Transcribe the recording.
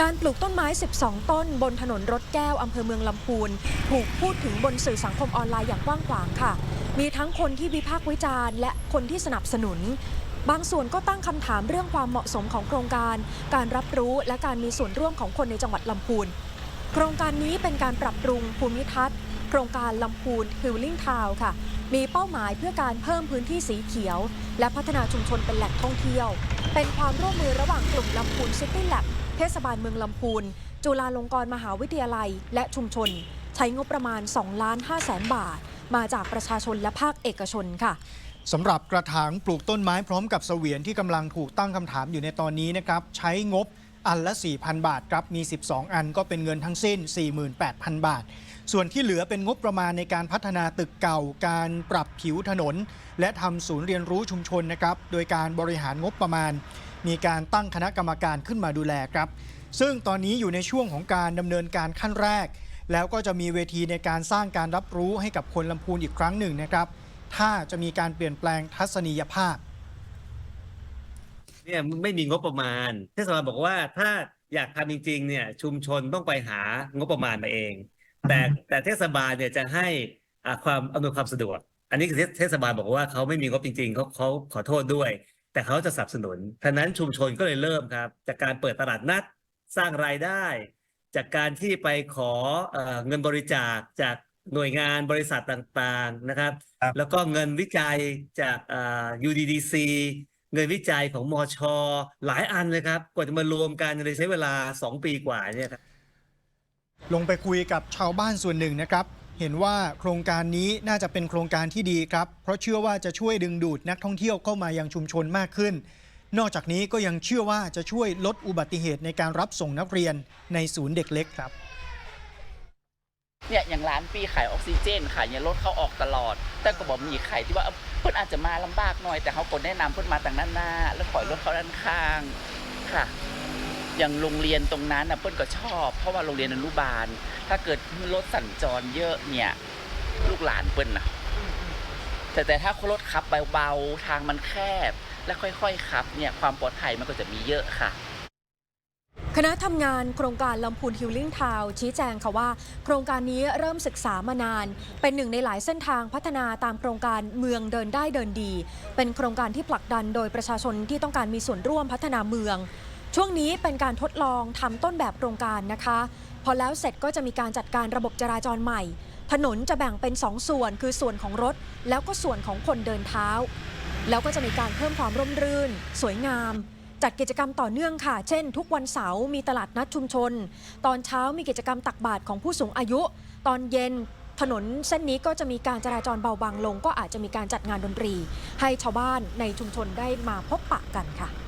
การปลูกต้นไม้ 12 ต้น บนถนนรถแก้วอำเภอเมืองลำพูน ถูกพูดถึงบนสื่อสังคมออนไลน์อย่างกว้างขวางค่ะ มีทั้งคนที่วิพากษ์วิจารณ์ และคนที่สนับสนุน บางส่วนก็ตั้งคำถามเรื่องความเหมาะสมของโครงการ การรับรู้และการมีส่วนร่วมของคนในจังหวัดลำพูน โครงการนี้เป็นการปรับปรุงภูมิทัศน์ โครงการลำพูนฮิลลิ่งทาวค่ะ มีเป้าหมายเพื่อการเพิ่มพื้นที่สีเขียว และพัฒนาชุมชนเป็นแหล่งท่องเที่ยว เป็นความร่วมมือระหว่างกลุ่มลำพูนซิตี้แลบ เทศบาลเมืองลำพูน จุฬาลงกรณ์มหาวิทยาลัย และชุมชน ใช้งบประมาณ2ล้าน5แสนบาท มาจากประชาชนและภาคเอกชนค่ะสำหรับกระถางปลูกต้นไม้พร้อมกับเสวียนที่กำลังถูกตั้งคำถามอยู่ในตอนนี้นะครับใช้งบอันละ 4,000 บาทครับมี 12 อันก็เป็นเงินทั้งสิ้น 48,000 บาท ส่วนที่เหลือเป็นงบประมาณในการพัฒนาตึกเก่า การปรับผิวถนน และทำศูนย์เรียนรู้ชุมชนนะครับ โดยการบริหารงบประมาณ มีการตั้งคณะกรรมการขึ้นมาดูแลครับ ซึ่งตอนนี้อยู่ในช่วงของการดำเนินการขั้นแรก แล้วก็จะมีเวทีในการสร้างการรับรู้ให้กับคนลำพูนอีกครั้งหนึ่งนะครับ ถ้าจะมีการเปลี่ยนแปลงทัศนียภาพเนี่ยไม่มีงบประมาณเทศบาลบอกว่าถ้าอยากทำจริงๆเนี่ยชุมชนต้องไปหางบประมาณมาเอง แต่แต่เทศบาลเนี่ยจะให้อ่าความอำนวยความสะดวก อันนี้คือเทศเทศบาลบอกว่าเขาไม่มีงบจริงๆเขาเขาขอโทษด้วย แต่เขาจะสนับสนุนฉะนั้นชุมชนก็เลยเริ่มครับ จากการเปิดตลาดนัดสร้างรายได้ จากการที่ไปขอเอ่อเงินบริจาคจากหน่วยงานบริษัทต่างๆนะครับ ครับ แล้วก็เงินวิจัยจากอ่า UDDC เงินวิจัยของมชหลายอันเลยครับ กว่าจะมารวมกันเลยใช้เวลา 2 ปีกว่าเนี่ยครับ ลงไปคุยกับชาวบ้านส่วนหนึ่งนะครับ เห็นว่าโครงการนี้น่าจะเป็นโครงการที่ดีครับ เพราะเชื่อว่าจะช่วยดึงดูดนักท่องเที่ยวเข้ามายังชุมชนมากขึ้น นอกจากนี้ก็ยังเชื่อว่าจะช่วยลดอุบัติเหตุในการรับส่งนักเรียนในศูนย์เด็กเล็กครับเนี่ยอย่างร้านปีขายออกซิเจนขายเนี่ยรถเขาออกตลอด แต่ก็บอกมีใครที่ว่าเพื่อนอาจจะมาลำบากหน่อย แต่เขากดแนะนำเพื่อนมาต่างด้านหน้า แล้วถอยรถเขาด้านข้างค่ะ อย่างโรงเรียนตรงนั้นนะเพื่อนก็ชอบ เพราะว่าโรงเรียนอนุบาล ถ้าเกิดรถสัญจรเยอะเนี่ย ลูกหลานเปิ้นนะแต่แต่ถ้ารถขับเบาๆทางมันแคบ และค่อยๆขับเนี่ยความปลอดภัยมันก็จะมีเยอะค่ะคณะทำงานโครงการลำพูนฮิลลิ่งทาวชี้แจงค่ะว่า โครงการนี้เริ่มศึกษามานาน เป็นหนึ่งในหลายเส้นทางพัฒนาตามโครงการเมืองเดินได้เดินดี เป็นโครงการที่ผลักดันโดยประชาชนที่ต้องการมีส่วนร่วมพัฒนาเมือง ช่วงนี้เป็นการทดลองทำต้นแบบโครงการนะคะ พอแล้วเสร็จก็จะมีการจัดการระบบจราจรใหม่ ถนนจะแบ่งเป็น 2 ส่วน คือส่วนของรถ แล้วก็ส่วนของคนเดินเท้า แล้วก็จะมีการเพิ่มความร่มรื่น สวยงาม จัดกิจกรรมต่อเนื่องค่ะ เช่น ทุกวันเสาร์มีตลาดนัดชุมชน ตอนเช้ามีกิจกรรมตักบาตรของผู้สูงอายุ ตอนเย็นถนนเส้นนี้ก็จะมีการจราจรเบาบางลง ก็อาจจะมีการจัดงานดนตรี ให้ชาวบ้านในชุมชนได้มาพบปะกันค่ะ